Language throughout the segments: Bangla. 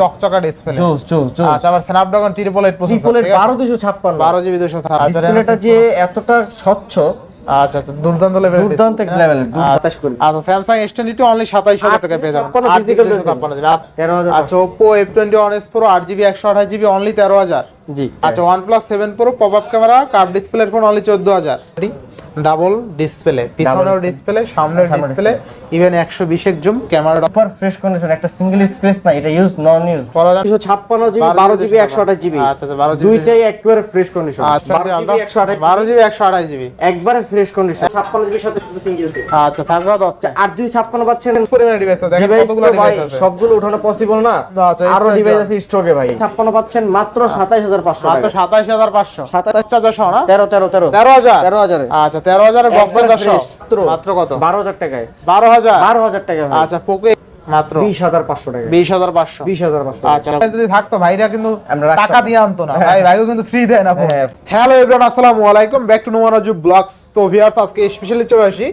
চকচকা ডিসপ্লে জোস জোস জোস। আচ্ছা আবার Snapdragon triple eight triple eight বারো দুশো জিবি দুশো ডিসপ্লেটা যে এতটা স্বচ্ছ। আচ্ছা আচ্ছা দুর্দান্ত লেভেল দুর্দান্ত লেভেল দুর্দান্ত করে। আচ্ছা Samsung S twenty two only সাতাইশ হাজার টাকা পেয়ে যাবেন। 58 আট physical জিবি। জিবি তেরো হাজার আচ্ছা Oppo F twenty one S pro আট জিবি একশো আঠাশ জিবি অনলি তেরো হাজার। জি। আচ্ছা OnePlus seven pro pop up camera curve ডিসপ্লের ফোন অনলি চোদ্দ হাজার। ডাবল ডিসপ্লে পিছনেও ডিসপ্লে সামনের ডিসপ্লে ইভেন একশো বিশের zoom camera super fresh condition একটা সিঙ্গেল স্ক্র্যাচ না এটা ইউজ নন ইউজ করা যাবে দুশো ছাপ্পান্ন জিবি 12 জিবি একশো আঠাশ জিবি আচ্ছা আচ্ছা বারো জিবি দুইটাই একেবারে ফ্রেশ কন্ডিশন আচ্ছা বারো জিবি একশো আঠাশ। বারো জিবি একশো আঠাশ জিবি একবারে ফ্রেশ কন্ডিশন ছাপ্পান্ন জিবির সাথে শুধু সিঙ্গেল আচ্ছা থাকবে দশটা আর দুই ছাপ্পান্ন পাচ্ছেন পরিমাণে ডিভাইস আছে দেখেন কতগুলো ভাই ডিভাইস আছে। সবগুলো উঠানো পসিবল না? আচ্ছা, আরও ডিভাইস আছে স্টকে ভাই। ছাপ্পান্ন পাচ্ছেন মাত্র সাতাইশ হাজার পাঁচশো সাতাইশ হাজার পাঁচশো। সাতাশ আচ্ছা না? তেরো তেরো তেরো। তেরো হাজার? তেরো হাজারে। আচ্ছা তেরো হাজার বক্স একবারে দশশো fresh, মাত্র মাত্র কত? বারো হাজার টাকায়। বারো হাজার? বারো হাজার টাকা আচ্ছা পোকো মাত্র বিশ হাজার পাঁচশো টাকা বিশ হাজার পাঁচশো। বিশ হাজার পাঁচশো। আচ্ছা যদি থাকতো ভাইরা কিন্তু টাকা দিয়ে আনতো না। ভাই ভাইও কিন্তু ফ্রি দেয় না হ্যাঁ। হ্যালো এভরিওয়ান আসসালামু আলাইকুম। ব্যাক টু নোমানাজু ব্লগস তো ভিউয়ার্স আজকে স্পেশালি চলে আসি।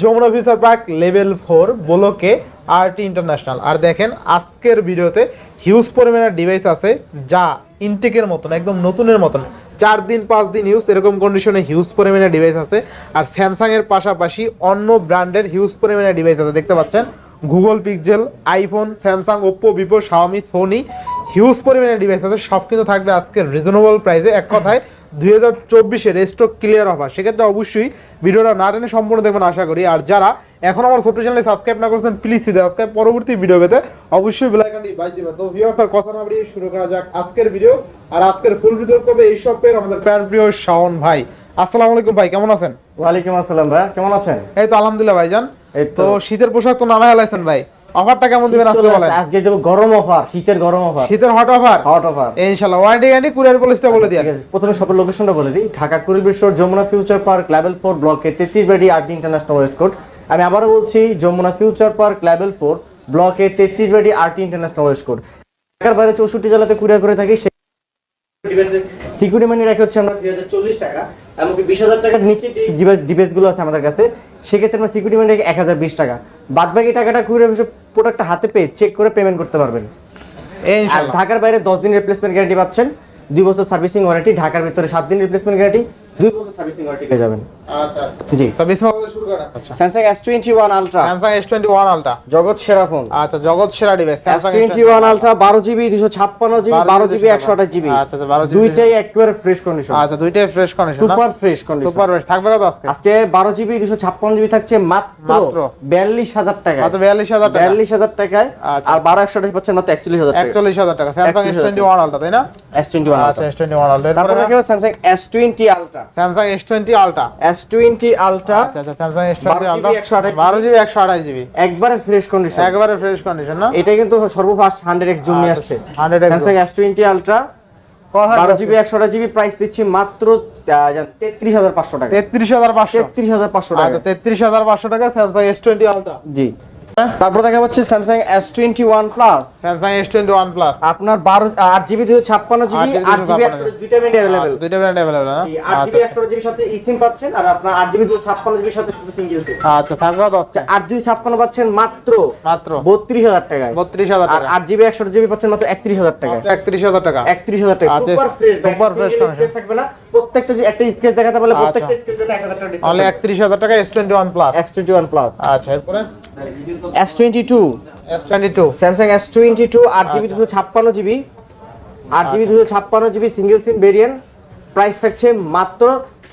Jamuna future park level four বোলোকে RT international. আর দেখেন, আজকের ভিডিওতে হিউজ পরিমাণের ডিভাইস আছে যা ইনটেকের মতন, একদম নতুনের মতন। চার দিন, পাঁচ দিন ইউজ এরকম কন্ডিশনে হিউজ পরিমাণের ডিভাইস আছে। আর স্যামসাংয়ের পাশাপাশি অন্য ব্র্যান্ডের হিউজ পরিমাণের ডিভাইস আছে। দেখতে পাচ্ছেন? Google Pixel iPhone Samsung Oppo Vivo Xiaomi Sony huge পরিমাণে ডিভাইস আছে সব কিন্তু থাকবে আজকের রিজনেবল প্রাইসে এক কথায় দুই হাজার চব্বিশের স্টক ক্লিয়ার অফার সেক্ষেত্রে অবশ্যই ভিডিওটা না টেনে সম্পূর্ণ দেখবেন আশা করি। আর যারা এখন আমার ছোট্ট চ্যানেলে সাবস্ক্রাইব না করছেন প্লিজ সাবস্ক্রাইব পরবর্তী ভিডিও পেতে অবশ্যই বেল আইকনটি বাজ দিবেন। তো ভিউয়ার্স আর কথা না বাড়িয়ে শুরু করা যাক আজকের ভিডিও আর আজকের ফুল ভিডিও করবে এই শপের আমাদের প্যান প্রিয় শাওন ভাই। আসসালামু আলাইকুম ভাই কেমন আছেন? ওয়ালাইকুম আসসালাম ভাই কেমন আছেন? এই তো আলহামদুলিল্লাহ ভাইজান। তো শীতের পোশাক তো নামে হেলাইছেন ভাই। অফারটা কেমন দিবেন আজকে বলেন? আজকে দেবো গরম অফার শীতের গরম অফার। শীতের হট অফার? Hot offer. ইনশাআল্লাহ ওয়ারেন্টি গ্যারান্টি কুরিয়ার পলিসটা বলে ঠিক আছে। প্রথমে শপের লোকেশনটা বলে দিই। ঢাকা কুড়িল বিশ্বর Jamuna future park level four ব্লকে তেত্রিশ বাড়ি আর ইন্টারন্যাশনাল ওয়েস্ট কোর্ট আমি আবারও বলছি Jamuna future park level four ব্লকে তেত্রিশ বাড়ি আর ইন্টারন্যাশনাল ওয়েস্ট কোর্ট ঢাকার বাইরে চৌষট্টি জেলাতে কুরিয়ার করে থাকি সিকিউরিটি মানি রাখি হচ্ছে আমরা দুই হাজার চল্লিশ টাকা এমনকি বিশ হাজার টাকার নিচে যে ডিভাইসগুলো আছে আমাদের কাছে সেক্ষেত্রে আমরা সিকিউরিটি মানি রাখি এক হাজার বিশ টাকা। বাদ বাকি টাকাটা কুরিয়ার প্রোডাক্টটা হাতে পেয়ে চেক করে পেমেন্ট করতে পারবেন। আর ঢাকার বাইরে দশ দিন রিপ্লেসমেন্ট গ্যারান্টি পাচ্ছেন। দুই বছর সার্ভিসিং ওয়ারেন্টি ঢাকার ভিতরে সাত দিন রিপ্লেসমেন্ট গ্যারান্টি দুই বছর সার্ভিসিং ওয়ারেন্টি পেয়ে যাবেন। আচ্ছা আচ্ছা। জি। তো বিসমিল্লাহ শুরু করেন আচ্ছা। S21 জগৎ সেরা ফোন। আচ্ছা জগৎ সেরা ডিভাইস আচ্ছা আচ্ছা 12 দুইটাই একেবারে ফ্রেশ কন্ডিশন আচ্ছা দুইটাই fresh condition super fresh condition super fresh থাকবে কত আজকে? আজকে থাকছে মাত্র টাকা মাত্র 42000 টাকা। বিয়াল্লিশ হাজার টাকায়। আর বারো একশো আঠাশ পাচ্ছেন মাত্র একচল্লিশ হাজার টাকা। 41000 টাকা। স্যামসাং 41,000 S21 আলট্রা তাই না? এস টোয়েন্টি আচ্ছা S21 আলট্রা তারপরে তারপরে দেখো Samsung S twenty ultra Samsung S20 ultra S twenty ultra আচ্ছা আচ্ছা Samsung S20 12 ultra GB 128 12 GB 128 GB একবারে ফ্রেশ কন্ডিশন একবারে ফ্রেশ কন্ডিশন না? এটা কিন্তু হান্ড্রেড এক্স জুম নিয়ে আসছে। 100 স্যামসাং এস টোয়েন্টি আলট্রা বারো জিবি একশো জিবি প্রাইস দিচ্ছি মাত্র তেত্রিশ হাজার পাঁচশো টাকা। 33500 তেত্রিশ হাজার পাঁচশো টাকা। আচ্ছা 33500 টাকা স্যামসাং S20 আলট্রা জি। তারপর দেখা যাচ্ছে Samsung S21 Plus one plus Samsung one plus আপনার 12 আট জিবি দুশো ছাপ্পান্ন। জিবি ব্র্যান্ড अवेलेबल দুটো ব্র্যান্ড অ্যাভেলেবেল আট জিবি একশো আচ্ছা, হ্যাঁ? আচ্ছা। সাথে eSIM পাচ্ছেন আর আপনার আট জিবি দুশো ছাপ্পান্ন জিবির সাথে শুধু সিঙ্গেল সিম আচ্ছা থাকবে আচ্ছা আট জিবি পাচ্ছেন মাত্র মাত্র। বত্রিশ হাজার টাকায়। বত্রিশ হাজার আর আট জিবি একশো জিবি পাচ্ছেন মাত্র একত্রিশ হাজার টাকা একত্রিশ হাজার টাকা। একত্রিশ হাজার টাকা সুপার ফ্রেশ সুপার ফ্রেশ থাকবে না। প্রত্যেকটা যে একটা স্কেচ দেখাতে বলে আচ্ছা। প্রত্যেকটা স্কেচ জন্য এক হাজার টাকা ডিসকাউন্ট 31000 টাকা S21 Plus S21 প্লাস আচ্ছা এরপরে? S twenty two S twenty two Samsung S twenty two আট জিবি। দুশো ছাপ্পান্ন জিবি আট জিবি দুশো ছাপ্পান্ন GB single SIM variant price থাকছে মাত্র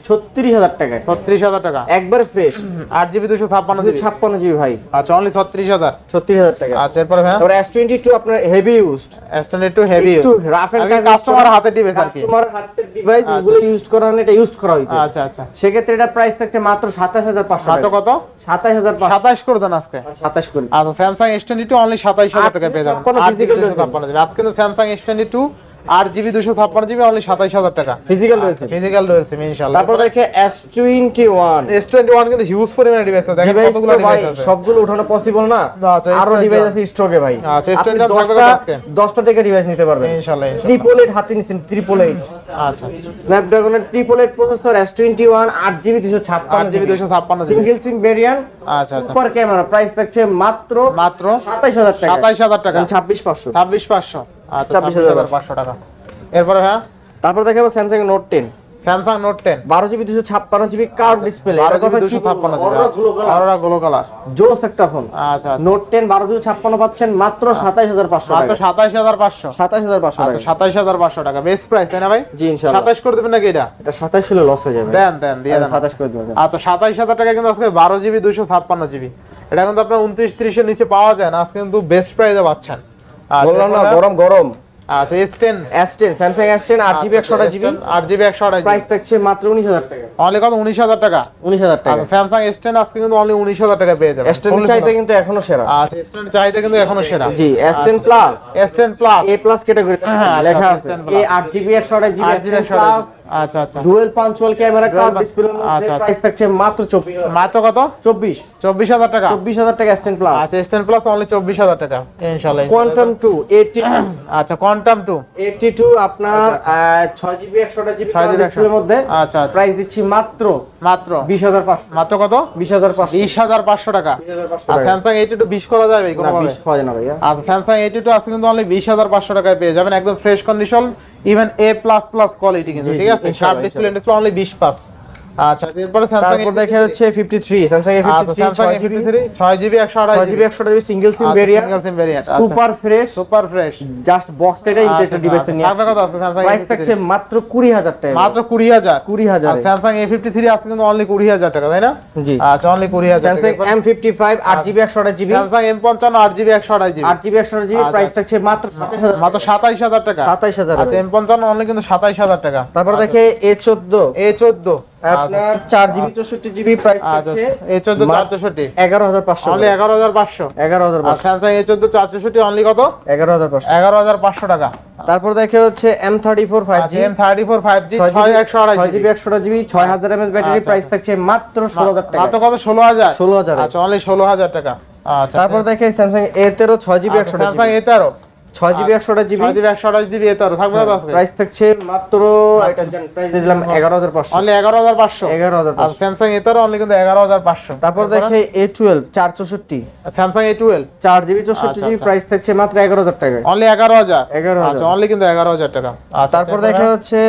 ছত্রিশ হাজার টাকায়। ছত্রিশ হাজার টাকা? একবারে ফ্রেশ আট জিবি দুশো ছাপ্পান্ন জিবি? ছাপ্পান্ন জিবি ভাই। আচ্ছা অনলি ছত্রিশ হাজার? ছত্রিশ হাজার টাকা। আচ্ছা এরপরে ভাই তারপরে এস টোয়েন্টি টু আপনার heavy used S twenty two heavy একটু রাফ এন্ড কাস্টমার হাতে ডিভাইস আর কি। কাস্টমার হাতের ডিভাইস আচ্ছা। ওগুলো ইউজ করা হয়নি এটা ইউজ করা হয়েছে। আচ্ছা আচ্ছা। সেক্ষেত্রে এটা প্রাইস থাকছে মাত্র সাতাশ হাজার পাঁচশো টাকা। কত? সাতাশ হাজার সাতাইশ করে দেন আজকে। সাতাশ করে। আচ্ছা Samsung S twenty two only সাতাইশ হাজার টাকা পেয়ে যাবেন। আজকে কিন্তু স্যামসাং এস টোয়েন্টি টু আট জিবি দুশো ছাপ্পান্ন জিবি অনলি সাতাইশ হাজার টাকা। ফিজিক্যাল রয়েছে। ফিজিক্যাল রয়েছে ইনশাল্লাহ তারপর দেখে S twenty one S twenty one কিন্তু হিউজ পরিমাণে ডিভাইস আছে। দেখেন কতগুলো ডিভাইস আছে। সবগুলো উঠানো পসিবল না? আচ্ছা, আরও ডিভাইস আছে স্টকে ভাই। আচ্ছা, আপনি S21 দশটা দশটা থেকে ডিভাইস নিতে পারবেন। ইনশাল্লাহ ইনশাল্লাহ। ট্রিপল এইট হাতে নিচ্ছেন ট্রিপল এইট আচ্ছা। স্ন্যাপড্রাগনের triple eight processor S twenty one আট জিবি দুশো ছাপ্পান্ন আট জিবি দুশো ছাপ্পান্ন জিবি। সিঙ্গেল সিম ভেরিয়েন্ট আচ্ছা সুপার ক্যামেরা প্রাইস থাকছে মাত্র মাত্র সাতাইশ হাজার টাকা। সাতাইশ হাজার টাকা। ছাব্বিশ পাঁচশো। ছাব্বিশ পাঁচশো। ছাব্বিশ হাজার পাঁচশো টাকা। এরপরে হ্যাঁ? তারপর দেখাবো Samsung Note ten Samsung Note ten বারো জিবি দুশো ছাপ্পান্ন জিবি কার্ভ ডিসপ্লে দুশো ছাপ্পান্ন জিবি। অরোরা কালার জোস একটা ফোন আচ্ছা আচ্ছা। নোট টেন বারো দুশো ছাপ্পান্ন পাচ্ছেন মাত্র সাতাইশ হাজার পাঁচশো মাত্র সাতাইশ হাজার পাঁচশো। সাতাইশ হাজার পাঁচশো আচ্ছা টাকা সাতাইশ হাজার পাঁচশো টাকা। বেস্ট প্রাইস তাই না ভাই? জি ইনশাল্লাহ সাতাইশ করে দেবেন নাকি এটা? এটা সাতাইশ হলে লস হয়ে যাবে। দেন দেন দিয়ে সাতাইশ করে দেবেন। আচ্ছা সাতাইশ হাজার টাকা কিন্তু আজকে বারো জিবি দুশো ছাপ্পান্ন জিবি। এটা কিন্তু আপনার উনত্রিশ ত্রিশের নিচে পাওয়া যায় না। আজকে কিন্তু বেস্ট প্রাইসে পাচ্ছেন। আচ্ছা, বললাম না গরম গরম। আচ্ছা প্রাইস থাকছে মাত্র টাকা। অনলি কত? টাকা? উনিশ হাজার টাকা। আচ্ছা এস টেন আজকে কিন্তু অনলি টাকা পেয়ে যাবেন এস টেন চাইতে কিন্তু এখনও সেরা। আচ্ছা কিন্তু এখনও সেরা। জি S ten plus S ten plus A plus category আচ্ছা, লেখা S10 আছে। Plus। এ আট জিবি একশো আচ্ছা আচ্ছা। Dual punch hole camera curve display আচ্ছা, আচ্ছা। প্রাইস থাকছে মাত্র মাত্র কত? টাকা। প্লাস আচ্ছা প্লাস অনলি কোয়ান্টাম আচ্ছা কোয়ান্টাম আপনার জিবি জিবি ডিসপ্লের মধ্যে আচ্ছা আচ্ছা। প্রাইস দিচ্ছি মাত্র মাত্র। মাত্র কত? আর স্যামসাং করা যাবে না না ভাইয়া। আচ্ছা স্যামসাং আছে কিন্তু অনলি টাকায় পেয়ে যাবেন। একদম fresh condition even A plus plus quality কিন্তু ঠিক আছে? শার্প ডিসপ্লে ডিসপ্লে অনলি বিশ পাস আচ্ছা এরপরে তারপর দেখা যাচ্ছে এ আচ্ছা ছয় A single SIM variant single SIM variant super fresh super fresh just box আচ্ছা, নিয়ে কত Samsung প্রাইস থাকছে মাত্র টাকা। মাত্র আছে কিন্তু অনলি টাকা তাই না? জি। আচ্ছা অনলি আচ্ছা, প্রাইস আচ্ছা। থাকছে মাত্র মাত্র আচ্ছা অনলি কিন্তু তারপর দেখে চোদ্দ। চোদ্দ। আপনার চার জিবি। চৌষট্টি জিবি প্রাইস আচ্ছা। এগারো হাজার পাঁচশো। এগারো হাজার আর স্যামসাং এ চোদ্দ চার অনলি কত? এগারো হাজার পাঁচশো। এগারো হাজার পাঁচশো টাকা। তারপর দেখে হচ্ছে M thirty four five G M thirty four five G ছয় ছয় জিবি একশো আড়াই ছয় জিবি একশো জিবি ছয় হাজার এমএস ব্যাটারি আচ্ছা, প্রাইস থাকছে মাত্র ষোলো হাজার টাকা। মাত্র কত? ষোলো হাজার? ষোলো হাজার। আচ্ছা অনলি ষোলো হাজার টাকা। আচ্ছা তারপর দেখে স্যামসাং এ তেরো ছয় জিবি একশো জিবি। এ তেরো ছয় জিবি একশো জিবি? একশো আঠাশ জিবি এ তেরো থাকবে না তো আজকে? প্রাইস থাকছে মাত্র এটা প্রাইস দিলাম এগারো হাজার পাঁচশো। অনলি এগারো হাজার পাঁচশো। এগারো হাজার আর স্যামসাং অনলি কিন্তু এগারো হাজার পাঁচশো। তারপর দেখে এ টুয়েলভ চার চৌষট্টি। স্যামসাং এ টুয়েলভ চার জিবি চৌষট্টি আচ্ছা, জিবি আচ্ছা। প্রাইস থাকছে মাত্র এগারো হাজার টাকায়। অনলি এগারো হাজার। এগারো আচ্ছা হাজার অনলি কিন্তু এগারো হাজার টাকা। আচ্ছা তারপর আচ্ছা, দেখা হচ্ছে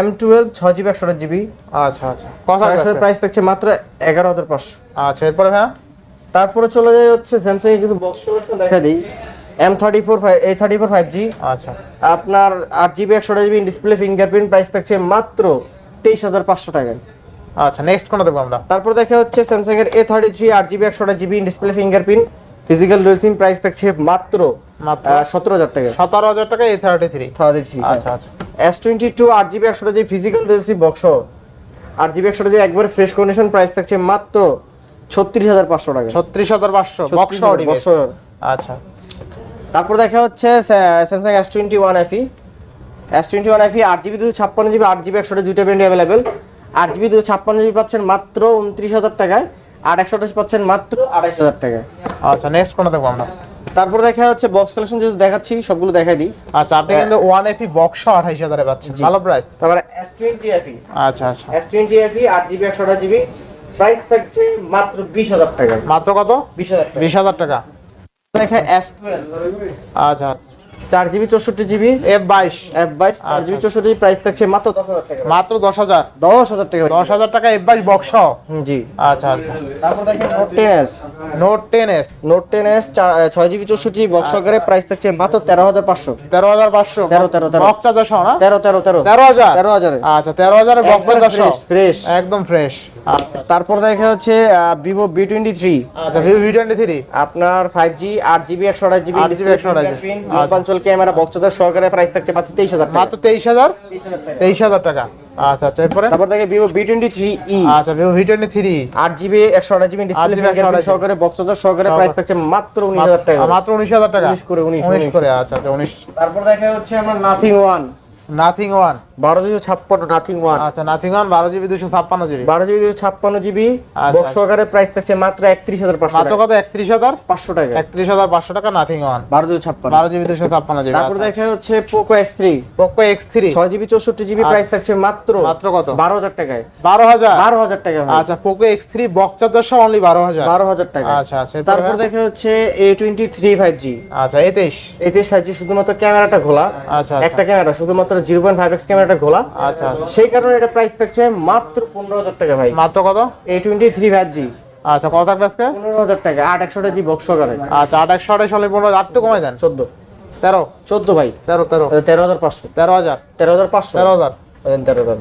এম টুয়েলভ ছয় জিবি একশো জিবি। আচ্ছা আচ্ছা। কথা প্রাইস থাকছে মাত্র এগারো হাজার পাঁচশো। আচ্ছা এরপরে হ্যাঁ তারপরে চলে যায় হচ্ছে স্যামসাং কিছু বক্স দেখা দিই। M thirty four five A thirty four five G আচ্ছা। আপনার আট জিবি একশো জিবি ডিসপ্লে ফিঙ্গারপ্রিন্ট প্রাইস থাকছে মাত্র তেইশ হাজার পাঁচশো টাকায়। আচ্ছা নেক্সট কোনটা দেখব আমরা? তারপর দেখা হচ্ছে স্যামসাং এর এ থার্টি থ্রি আট জিবি একশো GB display fingerprint physical dual SIM price থাকছে মাত্র সতেরো হাজার টাকা সতেরো হাজার টাকা A thirty three thirty three আচ্ছা আচ্ছা। এস টোয়েন্টি টু আট জিবি একশো GB physical dual SIM box আট জিবি একশো জিবি একবার ফ্রেশ কন্ডিশন প্রাইস থাকছে মাত্র ছত্রিশ হাজার পাঁচশো টাকা ছত্রিশ হাজার পাঁচশো বক্স 36,000 আচ্ছা। তারপর দেখা হচ্ছে Samsung S twenty one FE S twenty one FE আট জিবি দুশো ছাপ্পান্ন জিবি আট জিবি একশোটা দুইটা ব্যান্ড অ্যাভেলেবেল আট জিবি দুশো ছাপ্পান্ন জিবি পাচ্ছেন মাত্র উনত্রিশ হাজার টাকায় আর একশো আঠাশ পাচ্ছেন মাত্র আড়াইশ হাজার টাকায়। আচ্ছা নেক্সট কোনটা দেখব আমরা? তারপর দেখা হচ্ছে বক্স কালেকশন যেহেতু দেখাচ্ছি সবগুলো দেখাই দিই। আচ্ছা আপনি কিন্তু ওয়ান এপি বক্স আঠাইশ হাজারে পাচ্ছেন। ভালো প্রাইস তারপরে এস টোয়েন্টি এফি আচ্ছা আচ্ছা। এস টোয়েন্টি এফি আট জিবি একশো আঠাশ জিবি। প্রাইস থাকছে মাত্র বিশ হাজার টাকা মাত্র কত? বিশ হাজার বিশ হাজার টাকা। দেখা এফ আচ্ছা আচ্ছা। চার জিবি চৌষট্টি জিবি? এফ বাইশ। এফ বাইশ চার জিবি চৌষট্টি প্রাইস থাকছে মাত্র দশ হাজার টাকা। মাত্র দশ হাজার? দশ হাজার টাকা। দশ হাজার টাকা এফ বাইশ বক্স জি। আচ্ছা আচ্ছা। তারপর দেখেন Note ten S Note ten S Note ten S ছয় জিবি চৌষট্টি বক্স সহকারে প্রাইস থাকছে মাত্র তেরো হাজার পাঁচশো। তেরো হাজার পাঁচশো। তেরো, তেরো, তেরো। বক্স চার্জার সহ না? তেরো তেরো তেরো। তেরো হাজার? তেরো হাজারে। আচ্ছা তেরো হাজারের বক্স চার্জার ফ্রেশ একদম ফ্রেশ আচ্ছা তারপর দেখা হচ্ছে ভিভো বি টোয়েন্টি থ্রি আচ্ছা ভিভো ভি টোয়েন্টি থ্রি আপনার ফাইভ জি আট জিবি একশো আঠাশ GB 8 GB 128 punch hole camera box charger সহকারে প্রাইস থাকছে মাত্র তেইশ হাজার টাকা। মাত্র তেইশ হাজার? তেইশ হাজার টাকা। আচ্ছা আচ্ছা এরপরে? তারপর দেখে Vivo V twenty three E আচ্ছা ভিভো ভি টোয়েন্টি থ্রি আট জিবি একশো আঠাশ জিবি ডিসপ্লে 8GB ফিঙ্গারপ্রিন্ট 128 সহকারে বক্স চার্জার সহকারে সহকারে। প্রাইস থাকছে মাত্র উনিশ হাজার টাকা। মাত্র উনিশ হাজার টাকা। 19 করে, 19, উনিশ করে আচ্ছা আচ্ছা উনিশ। তারপর দেখা হচ্ছে আমার নাথিং ওয়ান নাথিং ওয়ান বারো দুশো ছাপ্পান্ন নাথিং ওয়ান আচ্ছা নাথিং ওয়ান বারো জিবি দুশো ছাপ্পান্ন জিবি। বারো জিবি দুশো ছাপ্পান্ন জিবি বক্স। সহকারে প্রাইস থাকছে মাত্র একত্রিশ হাজার পাঁচশো মাত্র কত? একত্রিশ হাজার? পাঁচশো টাকা। একত্রিশ হাজার পাঁচশো টাকা নাথিং ওয়ান বারো দুশো ছাপ্পান্ন। বারো জিবি দুশো ছাপ্পান্ন জিবি তারপর দেখা হচ্ছে Poco X three Poco X three ছয় জিবি চৌষট্টি জিবি। প্রাইস থাকছে মাত্র মাত্র কত? বারো হাজার টাকায়। বারো হাজার? বারো হাজার টাকা আচ্ছা Poco X three box charger সহ অনলি বারো হাজার। বারো হাজার টাকা। আচ্ছা আচ্ছা তারপর দেখা হচ্ছে A twenty three five G আচ্ছা ফাইভ জি শুধুমাত্র ক্যামেরাটা খোলা। আচ্ছা একটা ক্যামেরা শুধুমাত্র জিরো পয়েন্ট ফাইভ এক্স ক্যামেরাটা খোলা আচ্ছা আচ্ছা। সেই কারণে এটা প্রাইস থাকছে মাত্র পনেরো হাজার টাকা ভাই। মাত্র কত? A twenty three five G আচ্ছা কত থাকবে আজকে? পনেরো হাজার টাকা। আট একশোটা জি বক্স সহকারে আচ্ছা আট একশো আঠাশ হলে পনেরো আটটু কমাই দেন। চোদ্দ। তেরো? চোদ্দ ভাই। তেরো তেরো। তেরো হাজার পাঁচশো। তেরো হাজার? তেরো হাজার পাঁচশো। তেরো হাজার।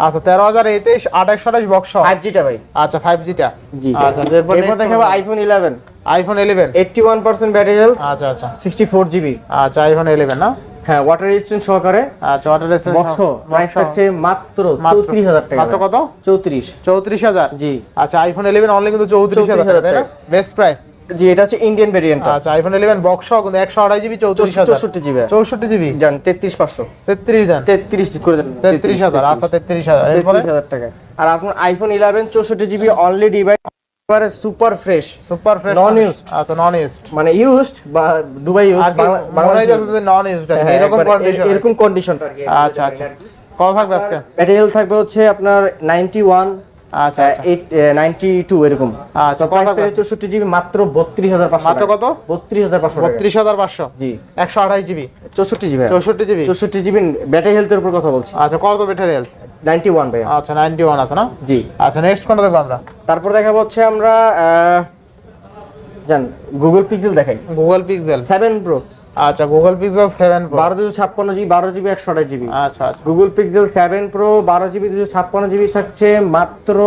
আচ্ছা তেরো হাজার তেইশ আট একশো আঠাশ বক্স ফাইভ জিটা ভাই। আচ্ছা ফাইভ জিটা জি। আচ্ছা এরপর এরপর দেখাবো iPhone eleven iPhone eleven eighty one percent battery health আচ্ছা আচ্ছা। সিক্সটি ফোর জিবি আচ্ছা আইফোন ইলেভেন না? হ্যাঁ ওয়াটার রেজিস্ট্যান্ট সহকারে আচ্ছা ওয়াটার রেজিস্ট্যান্ট বক্স প্রাইস থাকছে মাত্র মাত্র- চৌত্রিশ হাজার টাকা। মাত্র কত? চৌত্রিশ। চৌত্রিশ হাজার? জি। আচ্ছা আইফোন ইলেভেন অনলি কিন্তু চৌত্রিশ হাজার 34,000 তাই না? বেস্ট প্রাইস জি এটা হচ্ছে ইন্ডিয়ান ভেরিয়েন্টটা আচ্ছা আইফোন ইলেভেন বক্স কিন্তু একশো আড়াই জিবি চৌত্রিশ হাজার। চৌষট্টি জিবি চৌষট্টি জিবি যান তেত্রিশ পাঁচশো। তেত্রিশ দেন তেত্রিশ করে দেন তেত্রিশ হাজার আচ্ছা তেত্রিশ হাজার। এরপরে? তেত্রিশ হাজার টাকা। আর আপনার আইফোন ইলেভেন চৌষট্টি জিবি অনলি ডিভাইস একেবারে super fresh super fresh non used আচ্ছা নন ইউজড মানে ইউজড বা Dubai used Bangladesh non used এরকম কন্ডিশন এরকম কন্ডিশন আচ্ছা আচ্ছা। কত থাকবে আজকে? ম্যাটেরিয়াল থাকবে হচ্ছে আপনার নাইনটি ওয়ান আচ্ছা এরকম। আচ্ছা প্রাইস জিবি মাত্র পাঁচশো মাত্র কত? বত্রিশ হাজার পাঁচশো টাকা। বত্রিশ হাজার পাঁচশো? জি। একশো আঠাশ জিবি চৌষট্টি জিবি চৌষট্টি জিবি ব্যাটারি হেলথের উপর কথা বলছি। আচ্ছা কত ব্যাটারি হেলথ নাইনটি ওয়ান ভাইয়া। আচ্ছা নাইনটি ওয়ান আছে না? জি। আচ্ছা নেক্সট কোনটা দেখব আমরা? তারপর দেখাবো হচ্ছে আমরা জান গুগল পিক্সেল দেখাই। গুগল পিক্সেল সেভেন প্রো আচ্ছা গুগল পিক্সেল সেভেন প্রো বারো দুশো ছাপ্পান্ন জিবি বারো জিবি একশো আঠাশ জিবি। আচ্ছা আচ্ছা। গুগল পিক্সেল সেভেন প্রো বারো জিবি দুশো ছাপ্পান্ন জিবি থাকছে মাত্র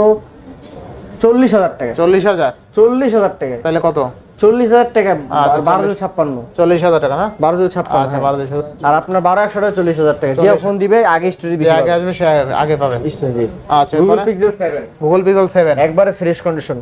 চল্লিশ হাজার টাকা। চল্লিশ হাজার? চল্লিশ হাজার টাকা। তাহলে কত? চল্লিশ হাজার টাকা আচ্ছা, বারো 40 দুশো ছাপ্পান্ন। চল্লিশ হাজার টাকা না? বারো দুশো ছাপ্পান্ন আচ্ছা হ্যাঁ। বারো দুশো আর আপনার বারো একশো টাকা চল্লিশ হাজার টাকা। যে ফোন দিবে আগে স্টোরি যে আগে আসবে সে আগে- পাবেন স্টোরি আচ্ছা Google Pixel seven Google Pixel seven একবারে ফ্রেশ কন্ডিশন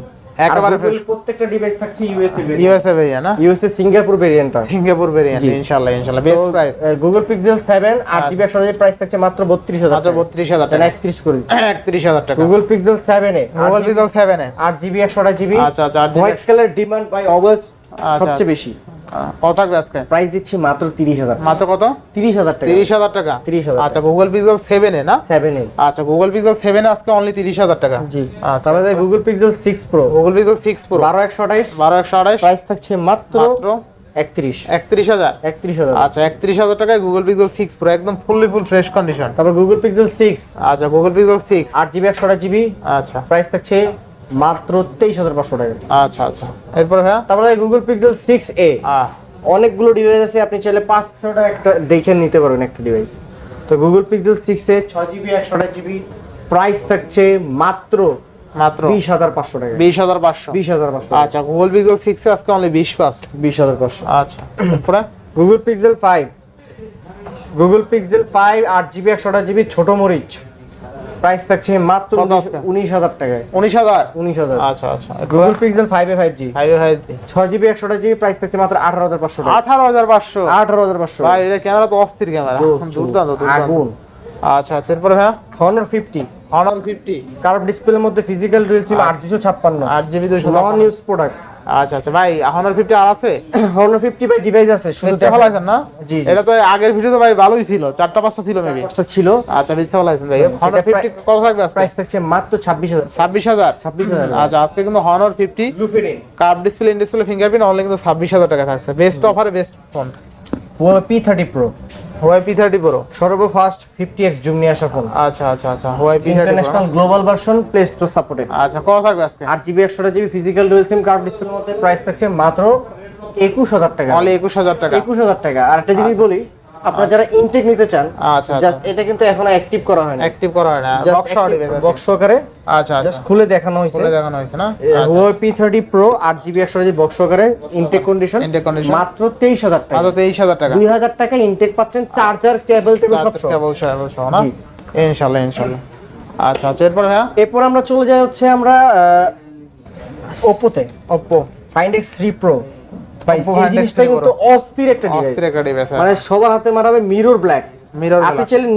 একেবারে। প্রত্যেকটা ডিভাইস থাকছে ইউএসএ ইউএসএ ভেরিয়েন্ট না? ইউএসএ সিঙ্গাপুর ভেরিয়েন্টটা সিঙ্গাপুর ভেরিয়েন্ট ইনশাআল্লাহ ইনশাআল্লাহ best price Google Pixel seven আট জিবি একশো প্রাইস থাকছে মাত্র বত্রিশ হাজার মাত্র বত্রিশ হাজার টাকা টাকা। একত্রিশ করে দিচ্ছি। একত্রিশ হাজার টাকা। গুগল পিক্সেল সেভেনে গুগল পিক্সেল সেভেনে আট জিবি একশো আঠাশ জিবি আচ্ছা আচ্ছা হোয়াইট কালার ডিমান্ড বাই অবস আচ্ছা। সবচেয়ে বেশি। কত থাকবে আজকে? প্রাইস দিচ্ছি মাত্র তিরিশ হাজার মাত্র কত? তিরিশ হাজার টাকা। তিরিশ হাজার টাকা? 30,000 আচ্ছা গুগল পিক্সেল সেভেনে না? সেভেনে আচ্ছা গুগল পিক্সেল সেভেনে আজকে অনলি তিরিশ হাজার টাকা। জি। আচ্ছা। তারপরে Google Pixel six pro Google Pixel six pro বারো একশো আঠাইশ। বারো একশো আঠাশ প্রাইস থাকছে মাত্র মাত্র একত্রিশ। একত্রিশ হাজার। একত্রিশ হাজার। আচ্ছা একত্রিশ হাজার টাকায় গুগল পিক্সেল সিক্স প্রো একদম ফুললি ফুল ফ্রেশ কন্ডিশন তারপর গুগল পিক্সেল সিক্স আচ্ছা গুগল পিক্সেল সিক্স আট জিবি একশো আঠাশ জিবি। আচ্ছা। প্রাইস থাকছে মাত্র তেইশ হাজার পাঁচশো টাকা। আচ্ছা আচ্ছা। এরপরে ভাইয়া তারপরে গুগল পিক্সেল সিক্স এ অনেকগুলো ডিভাইস আছে আপনি চাইলে পাঁচ ছটা একটা দেখে নিতে পারবেন একটা ডিভাইস তো গুগল পিক্সেল সিক্স এ ছয় জিবি একশো আঠাশ জিবি প্রাইস থাকছে মাত্র মাত্র বিশ হাজার পাঁচশো টাকা। বিশ হাজার পাঁচশো। বিশ হাজার পাঁচশো। আচ্ছা গুগল পিক্সেল সিক্স আজকে অনলি বিশ পাস বিশ হাজার পাঁচশো। আচ্ছা Google Pixel five Google Pixel five আট জিবি একশো আঠাশ জিবি ছোট মরিচ। প্রাইস থাকছে মাত্র উনিশ- হাজার টাকায়। উনিশ হাজার? উনিশ হাজার। আচ্ছা আচ্ছা। Google Pixel five A five G five five ছয় জিবি একশো আঠাশ জিবি প্রাইস থাকছে মাত্র আঠারো হাজার পাঁচশো টাকা। আঠারো হাজার পাঁচশো? আঠারো হাজার পাঁচশো। ভাই এটা ক্যামেরা তো অস্থির ক্যামেরা দুর্দান্ত। আগুন। আচ্ছা আচ্ছা এরপরে হ্যাঁ Honor fifty Honor fifty curve ডিসপ্লের মধ্যে ফিজিক্যাল রিল সিম আট দুশো ছাপ্পান্ন। আট জিবি দুশো নন ইউজ প্রোডাক্ট আচ্ছা আচ্ছা ভাই হনার ফিফটি আর আছে? হনার ফিফটি বাই ডিভাইস আছে শুধু ভালো আছেন না? জি। এটা তো আগের ভিডিও তো ভাই ভালোই ছিল চারটা পাঁচটা ছিল মেবি কষ্ট ছিল। আচ্ছা বিচ্ছা ভালো আছেন ভাই হনার ফিফটি কত থাকবে প্রাইস থাকছে মাত্র ছাব্বিশ হাজার। ছাব্বিশ হাজার? ছাব্বিশ হাজার। আচ্ছা আজকে কিন্তু Honor fifty curve display in display fingerprint only কিন্তু ছাব্বিশ হাজার টাকা থাকছে। বেস্ট অফারে best phone P thirty pro Huawei P thirty pro সর্বফার্স্ট fifty X zoom নিয়ে আসা ফোন আচ্ছা আচ্ছা আচ্ছা Huawei P international global version Play Store supported আচ্ছা কত থাকবে আজকে? আট জিবি একশো GB physical dual SIM card ডিসপ্লের মধ্যে প্রাইস থাকছে মাত্র একুশ হাজার টাকা। একুশ হাজার টাকা। একুশ হাজার টাকা। আর একটা জিনিস বলি আপনারা যারা ইনটেক নিতে চান আচ্ছা জাস্ট এটা কিন্তু এখনও অ্যাক্টিভ করা হয় না। অ্যাক্টিভ করা হয় না বক্স শর্ট বক্স সহকারে আচ্ছা আচ্ছা। জাস্ট খুলে দেখানো হয়েছে। খুলে দেখানো হয়েছে না? আচ্ছা প্রো আট জিবি একশো জিবি বক্স সহকারে ইনটেক কন্ডিশন Intake কন্ডিশন মাত্র তেইশ হাজার টাকা। মাত্র তেইশ হাজার টাকা। দুই হাজার টাকা ইনটেক পাচ্ছেন চার্জার কেবল টেবিল সব। কেবল সহ। না? জি। ইনশাল্লাহ ইনশাল্লাহ। আচ্ছা আচ্ছা। এরপরে ভাইয়া? এরপর আমরা চলে যাই হচ্ছে আমরা ওপোতে Oppo Find X three pro ভাই এই জিনিসটা কিন্তু অস্থির একটা ডিভাইস অস্থির একটা ডিভাইস মানে সবার হাতে মারাবে মিরর ব্ল্যাক। মিরর আপনি চাইলে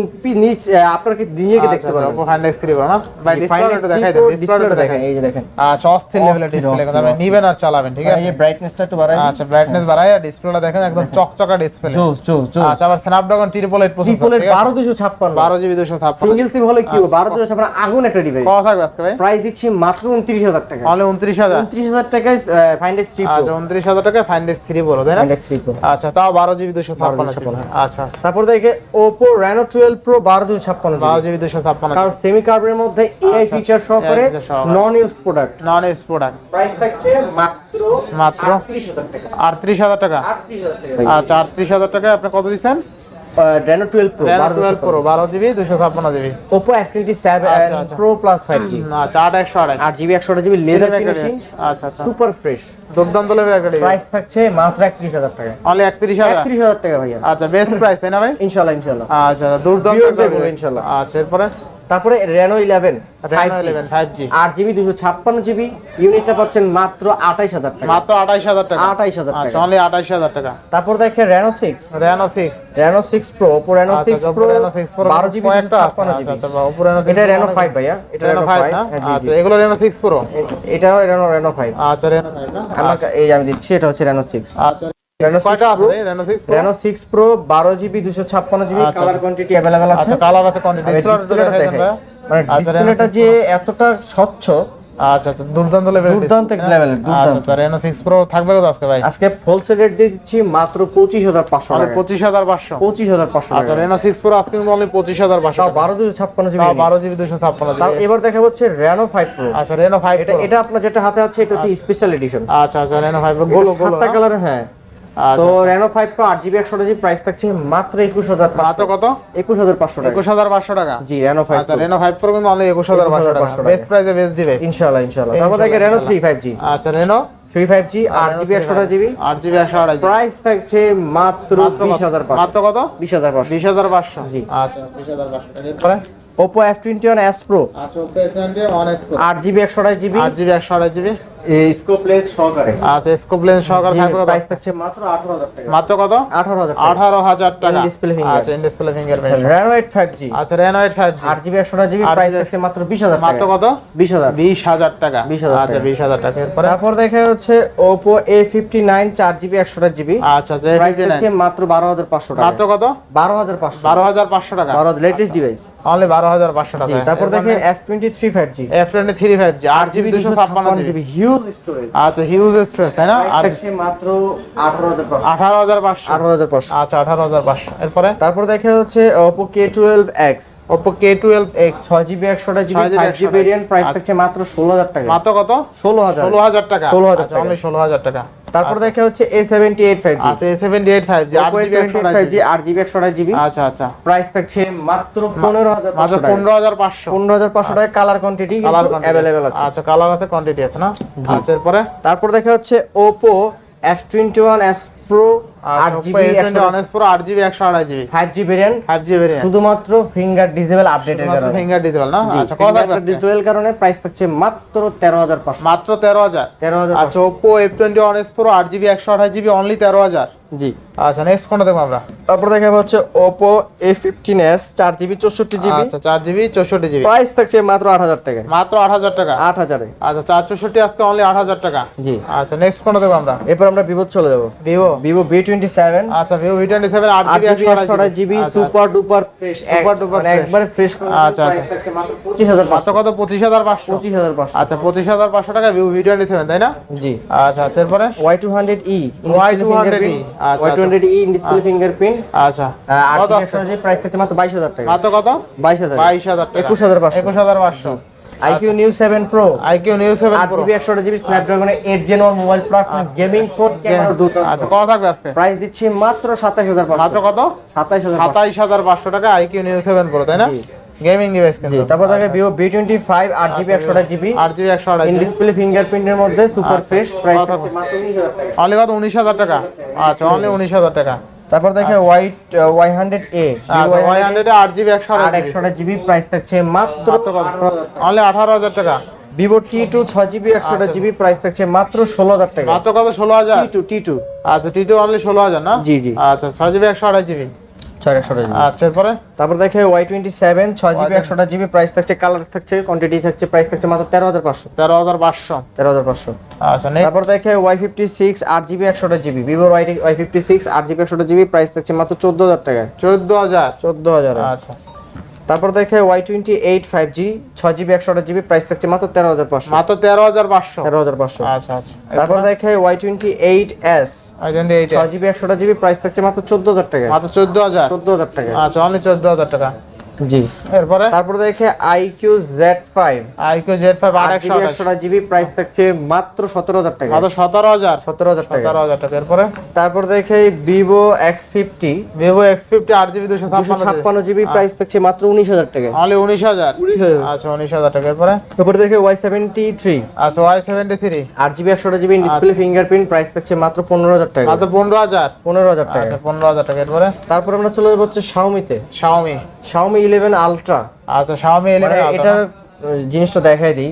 নিচ আপনার কি নিজেকে আচ্ছা, দেখতে পারবেন? ওপ্পো ফাইন্ড এক্স থ্রি না ভাই ডিসপ্লেটা দেখাই দেন ডিসপ্লেটা দেখেন এই যে দেখেন। আচ্ছা অস্থির লেভেলের ডিসপ্লে অস্থির, আপনি নিবেন আর চালাবেন ঠিক আছে? যে ব্রাইটনেসটা একটু বাড়াই। আচ্ছা ব্রাইটনেস বাড়ায় আর ডিসপ্লেটা দেখেন একদম চকচকা ডিসপ্লে জোস জোস জোস। আচ্ছা আবার স্ন্যাপড্রাগন ট্রিপল এইট প্রসেসর ট্রিপলের বারো দুশো ছাপ্পান্ন। বারো জিবি দুশো ছাপ্পান্ন। সিঙ্গেল সিম হলে কি আচ্ছা। হবে বারো দুশো ছাপ্পান্ন আগুন একটা ডিভাইস কত থাকবে আজকে ভাই? প্রাইস দিচ্ছি মাত্র উনত্রিশ হাজার টাকা। অনলি উনত্রিশ হাজার? উনত্রিশ হাজার টাকায় ফাইন্ড এক্স থ্রি আচ্ছা উনত্রিশ হাজার টাকা ফাইন্ড এক্স থ্রি বলো তাই না? ফাইন্ড এক্স থ্রি প্রো আচ্ছা তাও বারো জিবি দুশো ছাপ্পান্ন 12 জিবি আচ্ছা আচ্ছা। তারপর দেখে ওপো রেনো টুয়েলভ প্রো বারো দুশো ছাপ্পান্ন বারো জিবি দুশো ছাপ্পান্ন কারণ সেমি কার্বের মধ্যে আচ্ছা, ফিচার সহকারে করে non used product non used product price থাকছে মাত্র মাত্র? আটত্রিশ হাজার টাকা। আটত্রিশ হাজার টাকা। আটত্রিশ হাজার টাকা আচ্ছা আটত্রিশ হাজার টাকা আপনি কত দিচ্ছেন? বারো টুয়েলভ প্রো বারো জিবি দুশো ছাপ্পান্ন GB. Oppo F twenty seven আচ্ছা, আচ্ছা। প্লাস ফাইভ জি আচ্ছা আট একশো আড়াই আট জিবি একশো আট জিবি লেদার ফিনিশিং আচ্ছা আচ্ছা। সুপার ফ্রেশ দুর্দান্ত লেভেল একটা প্রাইস থাকছে মাত্র একত্রিশ হাজার টাকা। অনলি একত্রিশ হাজার? একত্রিশ হাজার টাকা ভাইয়া। আচ্ছা বেস্ট প্রাইস তাই না ভাই? ইনশাল্লাহ ইনশাল্লাহ। আচ্ছা দুর্দান্ত device। ইনশাল্লাহ। আচ্ছা এরপরে? তারপরে রেনো ইলেভেন আট জিবি দুশো ছাপ্পান্ন জিবি ইউনিটটা পাচ্ছেন মাত্র আঠাইশ হাজার টাকা। মাত্র আঠাইশ হাজার টাকা। 28,000 টাকা। আচ্ছা অনলি আঠাইশ হাজার টাকা। তারপর দেখে Reno six Reno six Reno six pro Oppo Reno আচ্ছা six pro Reno six pro বারো জিবি দুশো ছাপ্পান্ন জিবি। আচ্ছা আচ্ছা উপরে রেনো এটা রেনো ফাইভ ভাইয়া। এটা রেনো ফাইভ হ্যাঁ আচ্ছা এগুলো রেনো সিক্স প্রো এটাও রেনো রেনো ফাইভ আচ্ছা রেনো ফাইভ না? আমার কা- এই আমি দিচ্ছি এটা হচ্ছে রেনো সিক্স আচ্ছা 6 Reno six pro Reno six pro বারো জিবি দুশো ছাপ্পান্ন জিবি আচ্ছা, কালার আচ্ছা। কোয়ান্টিটি অ্যাভেলেবেল আছে। আচ্ছা কালার আছে কোয়ান্টিটি ডিসপ্লেটা দেখে। মানে আচ্ছা, ডিসপ্লেটা 6 যে এতটা স্বচ্ছ আচ্ছা আচ্ছা দুর্দান্ত লেভেল দুর্দান্ত দুর্দান্ত। আচ্ছা রেনো সিক্স প্রো থাকবে কত আজকে ভাই? আজকে হোলসেল রেট দিয়ে দিচ্ছি মাত্র পঁচিশ হাজার পাঁচশো অনলি টাকা। পঁচিশ হাজার পাঁচশো। পঁচিশ হাজার পাঁচশো আচ্ছা টাকা। রেনো সিক্স প্রো আজকে কিন্তু অনলি পঁচিশ হাজার পাঁচশো তাও বারো দুশো ছাপ্পান্ন জিবি তাও বারো জিবি দুশো ছাপ্পান্ন তার জিবি এবার দেখা হচ্ছে রেনো ফাইভ প্রো আচ্ছা রেনো ফাইভ এটা এটা আপনার যেটা হাতে আছে এটা হচ্ছে স্পেশাল এডিশন আচ্ছা আচ্ছা রেনো ফাইভ গোলো গোলো সাতটা কালার হ্যাঁ। আচ্ছা, তো আচ্ছা। Reno 5 Pro 8GB 128GB price থাকছে মাত্র 21500 মাত্র কত? 21500 টাকা। 21500 টাকা? জি Reno 5 আচ্ছা Reno 5 Pro কিন্তু অনলি 21500 টাকা। বেস্ট প্রাইসে বেস্ট ডিভাইস ইনশাআল্লাহ ইনশাআল্লাহ। তারপর দেখে Reno 3 5G আচ্ছা Reno? 35G 8GB 128GB 8GB 128GB price থাকছে মাত্র 20500 মাত্র কত? 20500 20500 জি। আচ্ছা 20500 টাকা এরপরে Oppo F21 S Pro আচ্ছা Oppo F21 S Pro 8GB 128GB 8GB 128GB scope lens সহকারে। আচ্ছা স্কোপ লেন্স সহকারে থাকবে প্রাইস থাকছে মাত্র আঠারো হাজার টাকা। মাত্র কত? আঠারো হাজার আঠারো টাকা। In-display আচ্ছা ডিসপ্লে আচ্ছা প্রাইস থাকছে মাত্র মাত্র কত? বিশ হাজার। টাকা। 20,000 আচ্ছা টাকা। বিশ হাজার টাকা। এরপরে? তারপর দেখা হচ্ছে চার জিবি একশো জিবি আচ্ছা যে প্রাইস থাকছে মাত্র বারো হাজার পাঁচশো টাকা। মাত্র কত? বারো হাজার পাঁচশো। বারো হাজার পাঁচশো টাকা। বারো লেটেস্ট ডিভাইস অনলি বারো হাজার পাঁচশো টাকা। তারপর দেখে F twenty three five G F twenty huge storage আচ্ছা হিউজ তাই না? আর মাত্র আচ্ছা এরপরে? তারপর দেখা হচ্ছে Oppo K twelve X Oppo K twelve X ছয় জিবি একশো GB 6GB five G 128 variant price আচ্ছা। থাকছে মাত্র ষোলো হাজার টাকা। মাত্র কত? ষোলো হাজার। ষোলো হাজার টাকা। 16,000 হাজার টাকা। অনলি ষোলো হাজার টাকা। তারপর দেখা হচ্ছে A seventy eight five G আচ্ছা A seventy eight five G আট Oppo A GB seventy eight five G আট জিবি একশো জিবি আচ্ছা আচ্ছা। প্রাইস থাকছে মাত্র পনেরো হাজার মাত্র পাঁচশো টাকা। পনেরো হাজার পাঁচশো। পনেরো হাজার পাঁচশো টাকা কালার কোয়ান্টিটি अवेलेबल আছে। আচ্ছা কালার আছে কোয়ান্টিটি আছে না? আচ্ছা এরপরে? তারপর দেখা হচ্ছে ওপো এফ টোয়েন্টি শুধুমাত্র ফিঙ্গার ডিজেবল আপডেটের কারণে। ফিঙ্গার ডিজিটাল না? আচ্ছা কত থাকবে কারণে প্রাইস থাকছে মাত্র তেরো হাজার পাঁচশো। মাত্র তেরো হাজার। তেরো হাজার আচ্ছা আট জিবি একশো আঠাশ জিবি অনলি তেরো হাজার। জি আচ্ছা নেক্সট কোনটা দেখব আমরা? তারপর দেখা হচ্ছে ওপো এ ফিফটিন এস চার জিবি চৌষট্টি জিবি। আচ্ছা চার জিবি চৌষট্টি জিবি। প্রাইস থাকছে মাত্র আট হাজার টাকা। মাত্র আট হাজার টাকা? আট হাজারে। আচ্ছা চার চৌষট্টি আজকে অনলি আট হাজার টাকা? জি। আচ্ছা নেক্সট কোনটা দেখব আমরা? এরপর আমরা ভিভো চলে যাব। Vivo Vivo V twenty seven আচ্ছা ভিভো ভি টোয়েন্টি সেভেন আট জিবি একশো আঠাশ জিবি। আচ্ছা, সুপার ডুপার duper fresh। একবারে ফ্রেশ আচ্ছা, আচ্ছা। পঁচিশ হাজার মাত্র কত? পঁচিশ হাজার পাঁচশো। পঁচিশ হাজার পাঁচশো। আচ্ছা পঁচিশ হাজার পাঁচশো টাকা ভিভো ভি টোয়েন্টি সেভেন তাই না? জি। আচ্ছা আচ্ছা এরপরে? Y two hundred E Y200e, আচ্ছা, Y two hundred E display fingerprint আচ্ছা। জিবি আছে? একশো জিবি প্রাইস থাকছে মাত্র বাইশ হাজার টাকা। মাত্র কত? বাইশ হাজার। টাকা। একুশ হাজার পাঁচশো। একুশ হাজার পাঁচশো। IQOO Neo seven pro iQOO Neo seven আট জিবি একশো GB স্ন্যাপড্রাগনের Gen one mobile performance gaming phone camera দুটো। আচ্ছা কত থাকবে আজকে? প্রাইস দিচ্ছি মাত্র সাতাশ হাজার মাত্র পাঁচশো কত? সাতাশ হাজার পাঁচশো। সাতাইশ হাজার পাঁচশো টাকা আইকিউ নিউ সেভেন প্রো তাই না। গেমিং ডিভাইস কিন্তু তারপর থাকে ভিভো বি টোয়েন্টি ফাইভ আট জিবি একশো জিবি আট জিবি একশো আঠাশ ইন ডিসপ্লে ফিঙ্গারপ্রিন্টের মধ্যে সুপার আচ্ছা। ফ্রেশ প্রাইস কত? মাত্র উনিশ হাজার টাকা। অনলি কত? উনিশ হাজার টাকা। আচ্ছা অনলি উনিশ হাজার টাকা। তারপর দেখে হোয়াইট ওয়াই হান্ড্রেড এ আচ্ছা ওয়াই হান্ড্রেডে আট জিবি একশো একশো জিবি প্রাইস থাকছে মাত্র অনলি আঠারো হাজার টাকা। ভিভো টি টু ছয় জিবি একশো জিবি প্রাইস থাকছে মাত্র ষোলো হাজার টাকা। মাত্র কত? ষোলো হাজার? টি টু টি টু আচ্ছা টি টু অনলি ষোলো হাজার না? জি জি। আচ্ছা ছয় জিবি একশো আঠাশ জিবি আচ্ছা এরপরে? তারপর দেখে ওয়াই টোয়েন্টি সেভেন ছয় জিবি একশোটা জিবি প্রাইস থাকছে কালার থাকছে কোয়ান্টিটি থাকছে প্রাইস থাকছে মাত্র তেরো হাজার পাঁচশো। তেরো হাজার পাঁচশো। তেরো হাজার পাঁচশো। আচ্ছা তারপর দেখে ওয়াই ফিফটি সিক্স আট জিবি একশোটা জিবি ভিভোর ওয়াই ওয়াই ফিফটি সিক্স আট জিবি একশোটা জিবি প্রাইস থাকছে মাত্র চোদ্দ হাজার টাকায়। চোদ্দ হাজার। চোদ্দ হাজার। আচ্ছা। তারপর দেখে Y twenty eight five G ছয় জিবি একশোটা জিবি প্রাইস থাকছে মাত্র তেরো হাজার পাঁচশো। মাত্র তেরো হাজার পাঁচশো। তেরো হাজার পাঁচশো। আচ্ছা আচ্ছা। তারপর দেখে ওয়াই টোয়েন্টি এইট এস ছয় জিবি একশোটা জিবি প্রাইস থাকছে মাত্র চোদ্দ হাজার টাকা। মাত্র চোদ্দ হাজার। চোদ্দ হাজার টাকা। আচ্ছা অনলি চোদ্দ হাজার টাকা। জি। এরপরে? তারপর দেখে ফাইভ আইকিউ জেড ফাইভ আট আট একশো জিবি জিবি প্রাইস থাকছে মাত্র সতেরো হাজার টাকা। মাত্র সতেরো হাজার? সতেরো হাজার টাকা। সতেরো হাজার টাকা। এরপরে? তারপর দেখে Vivo X fifty Vivo X fifty আট জিবি প্রাইস থাকছে মাত্র উনিশ হাজার টাকা। অনলি উনিশ হাজার? আচ্ছা উনিশ হাজার টাকা। এরপরে? তারপর দেখে ওয়াই সেভেন্টি থ্রি আচ্ছা ওয়াই সেভেন্টি থ্রি আট জিবি একশোটা জিবি ডিসপ্লে ফিঙ্গারপ্রিন্ট প্রাইস থাকছে মাত্র পনেরো হাজার টাকা। মাত্র পনেরো হাজার? পনেরো হাজার টাকা। আচ্ছা পনেরো হাজার টাকা। এরপরে? তারপর আমরা চলে যাব হচ্ছে শাওমিতে শাওমি শাওমি ইলেভেন আলট্রা আচ্ছা শাওমি মানে ইলেভেন এটার জিনিসটা দেখাই দিই।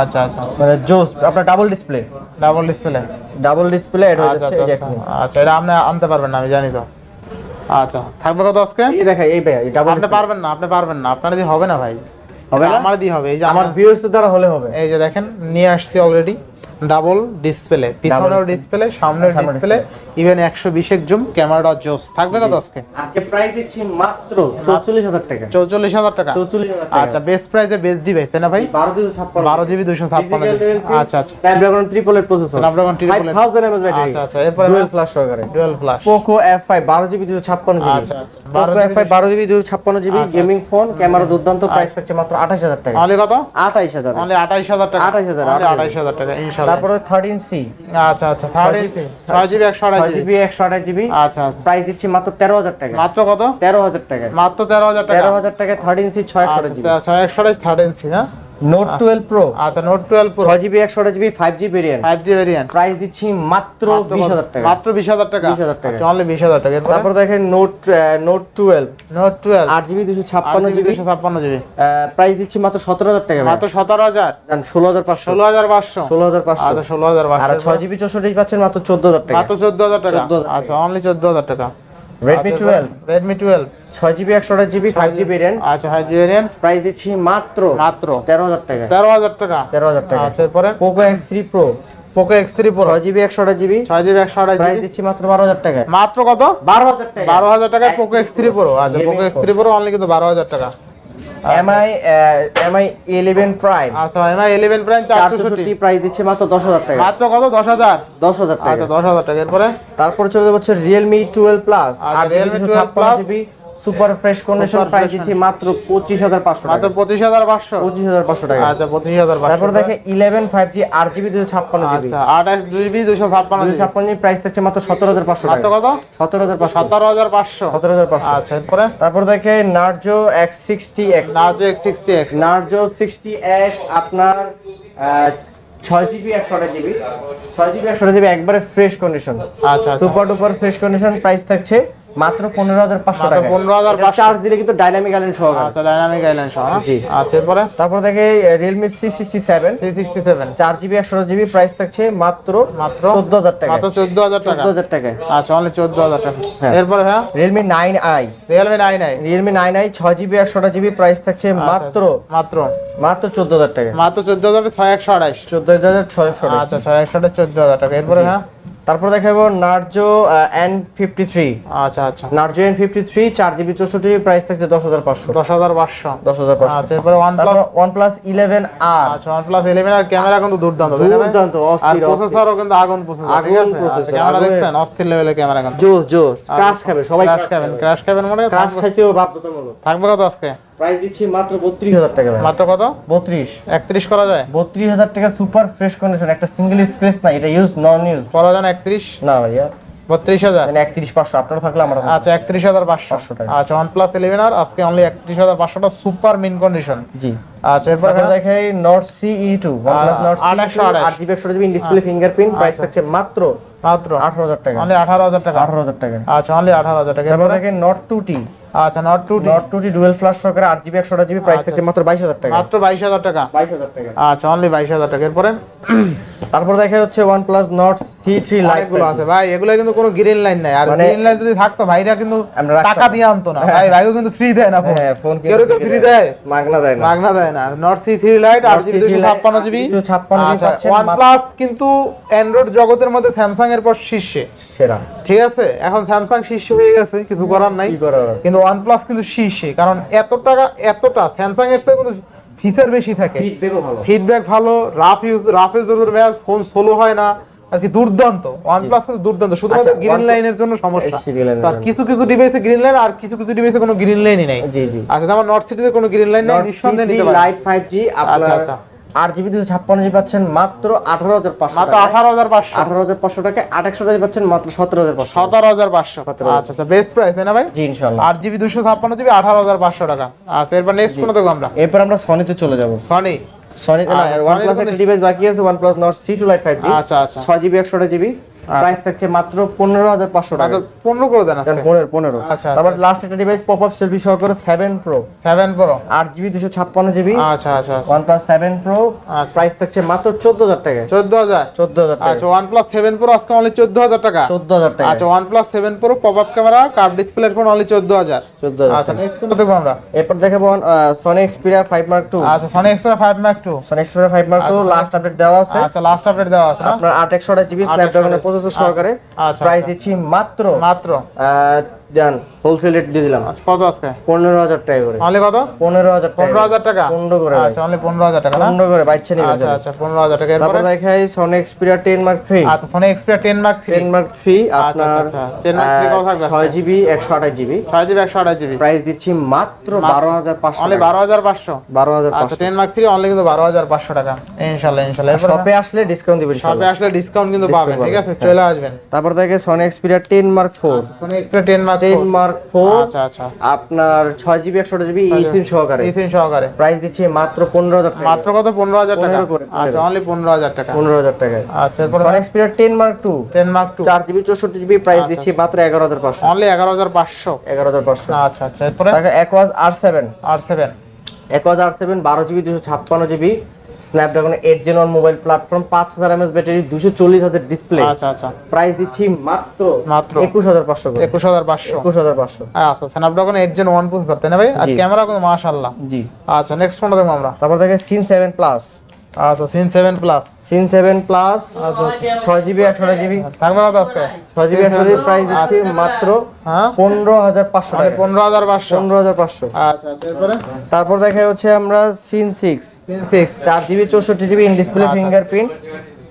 আচ্ছা আচ্ছা আচ্ছা। মানে জোস আপনার double display double display double display এটা আচ্ছা হচ্ছে এই যে আচ্ছা আচ্ছা এটা আপনি আনতে পারবেন না আমি জানি তো। আচ্ছা থাকবে কত আজকে? এই দেখাই এই ভাই ডাবল আপনি পারবেন না আপনি পারবেন না আপনার দিয়ে হবে না ভাই। হবে না? আমার দিয়ে হবে এই যে আমার আমার ভিউয়ার্স দ্বারা হলে হবে। এই যে দেখেন নিয়ে আসছি অলরেডি ডাবল ডিসপ্লে পিছনেও ডিসপ্লে সামনের ডিসপ্লে ইভেন একশো বিশের জুম ক্যামেরাটা জোস। থাকবে কত আজকে? আজকে প্রাইস দিচ্ছি মাত্র চৌচল্লিশ হাজার টাকা। চৌচল্লিশ হাজার টাকা? চৌচল্লিশ হাজার টাকা। আচ্ছা বেস্ট প্রাইসে বেস্ট ডিভাইস তাই না ভাই? বারো দুশো ছাপ্পান্ন। বারো জিবি দুশো ছাপ্পান্ন আচ্ছা আচ্ছা। Snapdragon ট্রিপলের processor Snapdragon triple five thousand MS battery আচ্ছা আচ্ছা এরপরে ডুয়েল ফ্ল্যাশ সহকারে dual flash Poco F five বারো জিবি দুশো ছাপ্পান্ন জিবি। আচ্ছা আচ্ছা। পোকো এফ ফাইভ বারো জিবি দুশো ছাপ্পান্ন জিবি। আচ্ছা, গেমিং ফোন ক্যামেরা দুর্দান্ত। প্রাইস থাকছে মাত্র আঠাশ হাজার টাকা। অনলি কত? আঠাইশ হাজার। অনলি আঠাইশ হাজার টাকা। 28,000, অনলি আঠাইশ হাজার। টাকা ইনশাআল্লাহ তারপরে থার্টিন সি আচ্ছা আচ্ছা থার্ড ছয় জিবি একশো আঠাশ ছয় জিবি। জিবি একশো আঠাশ জিবি। আচ্ছা আচ্ছা। প্রাইস দিচ্ছি মাত্র তেরো হাজার টাকা। মাত্র কত? তেরো হাজার টাকা। মাত্র তেরো হাজার টাকা। তেরো হাজার টাকা থার্টিন সি ছয় একশো জিবি। আচ্ছা ছয় একশো আঠাশ থার্ড ইঞ্চি না? নোট টুয়েলভ প্রো আচ্ছা নোট টুয়েলভ প্রো ছয় জিবি একশো GB five G variant five G variant price দিচ্ছি মাত্র বিশ হাজার টাকা। মাত্র বিশ হাজার টাকা? 20,000 টাকা। অনলি বিশ হাজার টাকা। এরপরে? তারপর দেখেন Note Note twelve Note twelve আট জিবি দুশো ছাপ্পান্ন ছাপ্পান্ন জিবি জিবি দুশো ছাপ্পান্ন জিবি প্রাইস দিচ্ছি মাত্র সতেরো হাজার টাকা মাত্র সতেরো হাজার? ষোলো হাজার পাঁচশো। ষোলো হাজার পাঁচশো। ষোলো হাজার পাঁচশো। আচ্ছা ষোলো হাজার আর পাঁচশো ছয় জিবি চৌষট্টি পাচ্ছেন মাত্র চোদ্দ হাজার টাকা। মাত্র চোদ্দ হাজার 14,000 টাকা। আচ্ছা অনলি চোদ্দ হাজার টাকা। টুয়েলভ ছয় জিবি একশো জিবি ফাইভ জি ভেরিয়েন্ট আচ্ছা ফাইভ জি ভেরিয়েন্ট প্রাইস দিচ্ছি মাত্র মাত্র। তেরো হাজার টাকা। তেরো হাজার টাকা? তেরো হাজার টাকা। আচ্ছা এরপরে? থ্রি প্রো ছয় জিবি একশো জিবি ছয় জিবি একশো আঠাশ প্রাইস জিবি দিচ্ছি মাত্র বারো হাজার টাকা। মাত্র কত? বারো হাজার টাকা। বারো হাজার টাকায় পোকো এক্স থ্রি প্রো আচ্ছা phone। থ্রি প্রো অনলি কিন্তু বারো হাজার টাকা। এমআই এমআই ইলেভেন প্রাইম আচ্ছা এমআই ইলেভেন প্রাইম চারশো চারশোষট্টি প্রাইস দিচ্ছে মাত্র দশ হাজার টাকা। মাত্র কত? দশ হাজার? দশ হাজার টাকা। আচ্ছা দশ হাজার টাকা। এরপরে? তারপর চলে যাচ্ছে প্লাস জিবি Realme দুশো 12 ছাপ্পান্ন Plus, GB super fresh condition price দিচ্ছি মাত্র পঁচিশ হাজার পাঁচশো মাত্র টাকা পঁচিশ হাজার পাঁচশো? পঁচিশ হাজার পাঁচশো টাকা। আচ্ছা পঁচিশ হাজার পাঁচশো। তারপর দেখে ইলেভেন ফাইভ জি আট জিবি দুশো ছাপ্পান্ন জিবি আচ্ছা আঠাশ জিবি দুশো ছাপ্পান্ন দুশো জিবি ছাপ্পান্ন জিবি প্রাইস থাকছে মাত্র সতেরো হাজার পাঁচশো মাত্র টাকা। কত? সতেরো হাজার পাঁচশো। সতেরো হাজার পাঁচশো। সতেরো হাজার পাঁচশো। আচ্ছা এরপরে? তারপর দেখে X sixty X Narzo sixty X আপনার আহ, ছয় জিবি একশো আঠাশ জিবি ছয় জিবি একশো জিবি একবারে ফ্রেশ কন্ডিশন আচ্ছা super duper fresh condition price থাকছে মাত্র পনেরো হাজার পাঁচশো মাত্র টাকা 15,500 চার্জ দিলে কিন্তু ডাইনামিক আইল্যান্ড সহকারে আচ্ছা ডাইনামিক আইল্যান্ড সহ জি। আচ্ছা এরপরে? তারপর সেভেন সি সিক্সটি সেভেন চার জিবি একশো জিবি প্রাইস থাকছে মাত্র মাত্র চোদ্দ হাজার টাকা মাত্র চোদ্দ হাজার টাকা। চোদ্দ হাজার টাকায়। আচ্ছা অনলি চোদ্দ হাজার টাকা। এরপরে হ্যাঁ? Realme nine i realme nine i realme nine i ছয় জিবি একশোটা জিবি প্রাইস থাকছে মাত্র মাত্র। মাত্র চোদ্দ হাজার টাকা মাত্র চোদ্দ হাজার ছয় একশো আঠাশ। চোদ্দ হাজার ছয়শো আচ্ছা ছয় একশো চোদ্দ হাজার টাকা। এরপরে হ্যাঁ? তারপর দেখাবো নার্জো এন ফিফটি থ্রি আচ্ছা আচ্ছা। নার্জো এন ফিফটি থ্রি চার জিবি চৌষট্টি প্রাইস থাকছে দশ হাজার পাঁচশো। দশ হাজার পাঁচশো। দশ হাজার পাঁচশো। আচ্ছা এরপরে one plus one plus eleven R আচ্ছা one plus eleven R camera কিন্তু দুর্দান্ত? দুর্দান্ত অস্থির প্রসেসরও কিন্তু আগুন প্রসেসর আগুন processor, ক্যামেরা দেখছেন অস্থির লেভেলের ক্যামেরা কিন্তু। জোর জোর। ক্রাশ খাবে সবাই ক্র্যাশ খাবেন ক্র্যাশ খাবেন মানে ক্রাশ খাইতেও বাধ্যতামূলক। থাকবে কত আজকে? প্রাইস দিচ্ছি মাত্র বত্রিশ হাজার টাকা মাত্র কত? বত্রিশ। একত্রিশ করা যায়? বত্রিশ হাজার টাকা সুপার ফ্রেশ কন্ডিশন একটা সিঙ্গেল স্ক্রেচ না এটা ইউজ নন ইউজ করা যায় না একত্রিশ? না ভাইয়া। বত্রিশ হাজার? মানে একত্রিশ পাঁচশো আপনারা থাকলে আমরা থাকব। আচ্ছা একত্রিশ হাজার পাঁচশো। 500 টাকা। আচ্ছা প্লাস ইলেভেন আর আজকে অনলি একত্রিশ হাজার পাঁচশোটা সুপার মিন কন্ডিশন জি। আচ্ছা এরপর তারপর দেখাই টু আট একশো আঠাশ। আট জিবি একশো GB in display fingerprint price থাকছে মাত্র মাত্র? আঠারো হাজার টাকা। অনলি আঠারো হাজার টাকা? আঠারো হাজার টাকা। আচ্ছা অনলি আঠারো হাজার টাকা। তারপর এরপরে দেখেন টু টি আচ্ছা Nord two Nord two T dual flash সহকারে আট জিবি একশো জিবি প্রাইস থাকছে মাত্র বাইশ হাজার টাকা। মাত্র বাইশ হাজার টাকা? বাইশ হাজার টাকা। আচ্ছা অনলি বাইশ হাজার টাকা। এরপরে? তারপর দেখা যাচ্ছে one plus Nord C three lite অনেকগুলো আছে। ভাই এগুলো কিন্তু কোনো গ্রিন লাইন নাই। আর মানে- গ্রিন লাইন যদি থাকতো ভাইরা কিন্তু টাকা দিয়ে আনতো না। ভাই ভাইও কিন্তু ফ্রি দেয় না ফোন হ্যাঁ ফোন কেউ কেউ ফ্রি দেয়। মাগনা দেয় না। মাগনা দেয় না। নট সি থ্রি লাইট আট জিবি দুশো ছাপ্পান্ন জিবি 256 GB পাচ্ছেন ওয়ান প্লাস কিন্তু অ্যান্ড্রয়েড জগতের মধ্যে স্যামসাং এর পর শীর্ষে। সেরা। ঠিক আছে? এখন স্যামসাং শীর্ষে হয়ে গেছে। কিছু করার নাই। কি করার আছে? কিন্তু ওয়ান প্লাস কিন্তু শীর্ষে কারণ এত টাকা এতটা স্যামসাং এর কিন্তু ফিচার বেশি থাকে। ফিডব্যাক ভালো। রাফ ইউজ রাফ ইউজের ম্যাচ ফোন সোলো হয় না আর কি দুর্দান্ত। ওয়ান প্লাস কিন্তু দুর্দান্ত শুধুমাত্র আচ্ছা, গ্রিন লাইনের জন্য সমস্যা। তার কিছু কিছু ডিভাইসে গ্রিন লাইন আর কিছু কিছু ডিভাইসে কোনো গ্রিন লাইনই নেই। জি জি। আচ্ছা যেমন নর্থ সিটিতে কোনো গ্রিন লাইন নেই নিঃসন্দেহে নিতে পারেন। লাইট ফাইভ জি আপনার আচ্ছা। আট জিবি দুশো ছাপ্পান্ন জিবি পাচ্ছেন মাত্র আঠারো হাজার পাঁচশো মাত্র আঠারো হাজার পাঁচশো। আঠারো হাজার পাঁচশো টাকা আট একশো টাকা পাচ্ছেন মাত্র সতেরো হাজার পাঁচশো সতেরো হাজার পাঁচশো। 17,000 আচ্ছা আচ্ছা বেস্ট প্রাইস তাই না ভাই? জি ইনশাল্লাহ আট জিবি দুশো ছাপ্পান্ন জিবি আঠারো হাজার পাঁচশো টাকা। আচ্ছা এরপর নেক্সট কোনো দেখব আমরা? এরপর আমরা সনিতে চলে যাব। সনি সনি ওয়ান প্লাস একটা ডিভাইস বাকি আছে one plus Nord C two lite five G আচ্ছা আচ্ছা। ছয় জিবি একশো জিবি প্রাইস থাকছে মাত্র পনেরো হাজার পাঁচশো টাকা। তাহলে পনেরো করে দেন আজকে? পনেরো পনেরো। আচ্ছা, তারপর লাস্ট একটা ডিভাইস পপ আপ সেলফি সহকারে সেভেন প্রো সেভেন প্রো আট জিবি দুশো ছাপ্পান্ন জিবি আচ্ছা আচ্ছা আচ্ছা। ওয়ান প্লাস সেভেন প্রো আচ্ছা। প্রাইস থাকছে মাত্র চোদ্দ হাজার টাকা। চোদ্দ হাজার? চোদ্দ হাজার টাকা। আচ্ছা প্লাস সেভেন প্রো আজকে অনলি চোদ্দ হাজার টাকা? চোদ্দ হাজার টাকা। আচ্ছা plus seven Pro pop camera curve display phone only চোদ্দ হাজার। চোদ্দ হাজার আচ্ছা নেক্সট কোনটা দেখব আমরা। এরপর দেখাবো Sony Xperia five Mark two আচ্ছা Sony Xperia five Mark two Sony Xperia five Mark two last update দেওয়া আছে। আচ্ছা লাস্ট আপডেট দেওয়া আছে আপনার আট একশো জিবি প্রসেসর সহকারে প্রায় আচ্ছা। দিচ্ছি মাত্র মাত্র আহ, জান হোলসেল রেট দিয়ে দিলাম আচ্ছা কত আজকে? পনেরো হাজার টাকা করে। অনলি কত? পনেরো হাজার টাকা। পনেরো হাজার টাকা? পনেরো করে। ভাই। আচ্ছা অনলি পনেরো হাজার টাকা না? করে বাচ্চা নিবে আচ্ছা আচ্ছা পনেরো হাজার টাকা। তারপর দেখাই Sony Xperia ten Mark three আচ্ছা Sony Xperia ten Mark three ten Mark three আপনার আচ্ছা, আচ্ছা। 10 Mark III কত থাকবে আহ, ছয় জিবি একশো আঠাশ জিবি ছয় জিবি একশো আঠাশ জিবি প্রাইস দিচ্ছি মাত্র বারো হাজার পাঁচশো অনলি বারো হাজার পাঁচশো। বারো হাজার আচ্ছা টেন মার্ক থ্রি অনলি কিন্তু বারো হাজার পাঁচশো টাকা। ইনশাল্লাহ ইনশাল্লাহ। এরপরে? শপে আসলে ডিসকাউন্ট দিবেন শপে আসলে ডিসকাউন্ট কিন্তু পাবেন ঠিক আছে? চলে আসবেন। তারপর দেখে Sony Xperia ten Mark four Sony Xperia ten Mark ten Mark four আচ্ছা আচ্ছা। আপনার ছয় জিবি একশো জিবি ই সিম সহকারে। এই সিম সহকারে। প্রাইস দিচ্ছি মাত্র পনেরো হাজার মাত্র কত? পনেরো হাজার টাকা। আচ্ছা অনলি পনেরো হাজার টাকা। পনেরো হাজার টাকায়। আচ্ছা Sony Xperia ten Mark two ten Mark two চার জিবি চৌষট্টি জিবি প্রাইস দিচ্ছি মাত্র এগারো হাজার পাঁচশো। অনলি এগারো হাজার পাঁচশো। এগারো হাজার পাঁচশো। আচ্ছা আচ্ছা এরপরে? R seven R seven Aquos R seven বারো জিবি দুশো ছাপ্পান্ন GB Snapdragon eight Gen one mobile platform পাঁচ হাজার এমএস ব্যাটারি দুশো চল্লিশ হাজার ডিসপ্লে আচ্ছা আচ্ছা। প্রাইস দিচ্ছি মাত্র মাত্র। একুশ হাজার পাঁচশো একুশ হাজার পাঁচশো। একুশ হাজার পাঁচশো। আচ্ছা Snapdragon eight Gen one processor তাই না ভাই? আর ক্যামেরা কিন্তু মাশাআল্লাহ। জি। আচ্ছা নেক্সট ফোনটা দেখব আমরা। তারপর দেখে সিন সেভেন প্লাস আচ্ছা sense seven plus sense seven plus আচ্ছা আচ্ছা। ছয় জিবি একশো জিবি থাকবে কত আজকে? ছয় জিবি একশো জিবি প্রাইস দিচ্ছি মাত্র হ্যাঁ? পনেরো হাজার পাঁচশো মানে টাকা। পনেরো হাজার পাঁচশো। পনেরো হাজার পাঁচশো। আচ্ছা আচ্ছা এরপরে? তারপর দেখা হচ্ছে আমরা সিন সিক্স সিন সিক্স চার জিবি চৌষট্টি GB in display fingerprint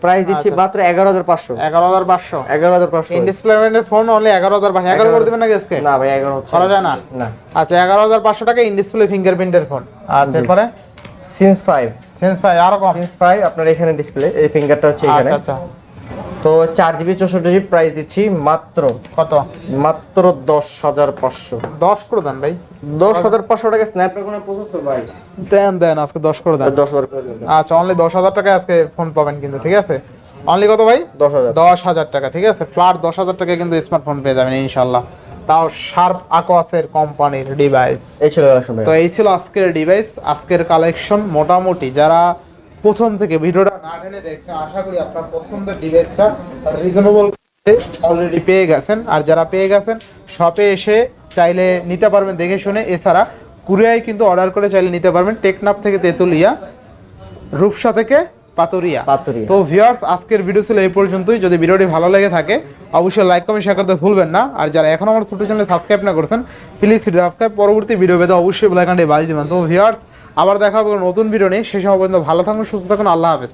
price দিচ্ছি মাত্র হাজার পাঁচশো। এগারো হাজার পাঁচশো। ইন ডিসপ্লেমেন্টের ফোন অনলি এগারো হাজার পাঁচশো। এগারো করে দেবেন নাকি আজকে? না ভাই এগারো হচ্ছে করা যায় না? না। আচ্ছা এগারো হাজার পাঁচশো টাকা ইন ডিসপ্লে ফিঙ্গারপ্রিন্টের ফোন আচ্ছা এরপরে? সিন্স ফাইভ সেন্স ভাই আরও কম। সিন্স ফাইভ আপনার এখানে ডিসপ্লে এই ফিঙ্গারটা হচ্ছে এখানে। আচ্ছা আচ্ছা। তো চার জিবি চৌষট্টি জিবি প্রাইস দিচ্ছি মাত্র কত? মাত্র দশ হাজার পাঁচশো। দশ করে দেন ভাই। দশ হাজার পাঁচশো টাকা স্ন্যাপড্রাগনের প্রসেসর ভাই? দেন দেন আজকে দশ করে দেন। দশ হাজার। আচ্ছা অনলি দশ হাজার টাকায় আজকে ফোন পাবেন কিন্তু ঠিক আছে? অনলি কত ভাই? দশ হাজার। দশ হাজার টাকা ঠিক আছে? ফ্ল্যাট দশ হাজার টাকায় কিন্তু স্মার্টফোন পেয়ে যাবেন ইনশাল্লাহ তাও শার্প আকোয়াসের কোম্পানির ডিভাইস এই ছিল তো এই ছিল আজকের ডিভাইস আজকের কালেকশন মোটামুটি যারা প্রথম থেকে ভিডিওটা না টেনে দেখছেন আশা করি আপনার পছন্দের ডিভাইসটা রিজনেবল অলরেডি পেয়ে গেছেন। আর যারা পেয়ে গেছেন শপে এসে চাইলে নিতে পারবেন দেখে শুনে। এছাড়া কুরিয়ায় কিন্তু অর্ডার করে চাইলে নিতে পারবেন। টেকনাপ থেকে তেঁতুলিয়া রূপসা থেকে পাতুরিয়া। পাতুরিয়া। তো ভিউয়ার্স আজকের ভিডিও ছিল এই পর্যন্তই। যদি ভিডিওটি ভালো লেগে থাকে অবশ্যই লাইক কমেন্ট শেয়ার করতে ভুলবেন না। আর যারা এখন আমার ছোট চ্যানেলে সাবস্ক্রাইব না করেছেন প্লিজ সাবস্ক্রাইব পরবর্তী ভিডিও পেতে অবশ্যই বেলাইকানটি বাজিয়ে দেবেন। তো ভিউয়ার্স আবার দেখা হবে নতুন ভিডিও নিয়ে। সে সময় পর্যন্ত ভালো থাকুন সুস্থ থাকুন। আল্লাহ হাফেজ।